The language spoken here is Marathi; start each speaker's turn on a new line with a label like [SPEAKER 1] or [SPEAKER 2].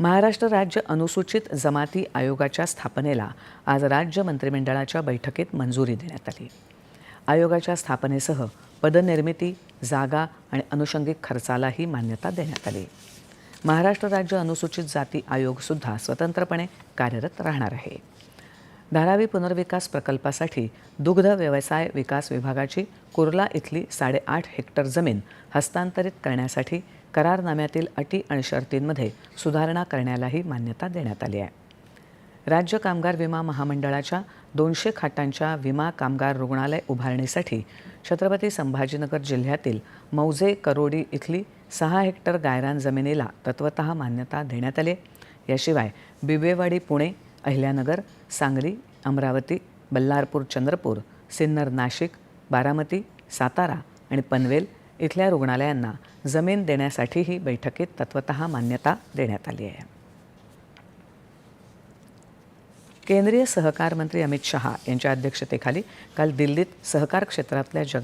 [SPEAKER 1] महाराष्ट्र राज्य अनुसूचित जमाती आयोगाच्या स्थापनेला आज राज्य मंत्रिमंडळाच्या बैठकीत मंजुरी देण्यात आली. आयोगाच्या स्थापनेसह पदनिर्मिती जागा आणि अनुषंगिक खर्चालाही मान्यता देण्यात आली. महाराष्ट्र राज्य अनुसूचित जाती आयोगसुद्धा स्वतंत्रपणे कार्यरत राहणार आहे. धारावी पुनर्विकास प्रकल्पासाठी दुग्ध व्यवसाय विकास विभागाची कुर्ला इथली साडेआठ हेक्टर जमीन हस्तांतरित करण्यासाठी करारनाम्यातील अटी आणि शर्तींमध्ये सुधारणा करण्यालाही मान्यता देण्यात आली आहे. राज्य कामगार विमा महामंडळाच्या दोनशे खाटांच्या विमा कामगार रुग्णालय उभारणीसाठी छत्रपती संभाजीनगर जिल्ह्यातील मौजे करोडी इथली सहा हेक्टर गायरान जमिनीला तत्वतः मान्यता देण्यात आली याशिवाय बिबेवाडी पुणे अहिल्यानगर सांगली अमरावती बल्लारपूर चंद्रपूर सिन्नर नाशिक बारामती सातारा आणि पनवेल इथल्या रुग्णालयांना जमीन देण्यासाठीही बैठकीत तत्वत मान्यता देण्यात आली आहे. केंद्रीय सहकार मंत्री अमित शहा यांच्या अध्यक्षतेखाली काल दिल्लीत सहकार क्षेत्रातल्या जगात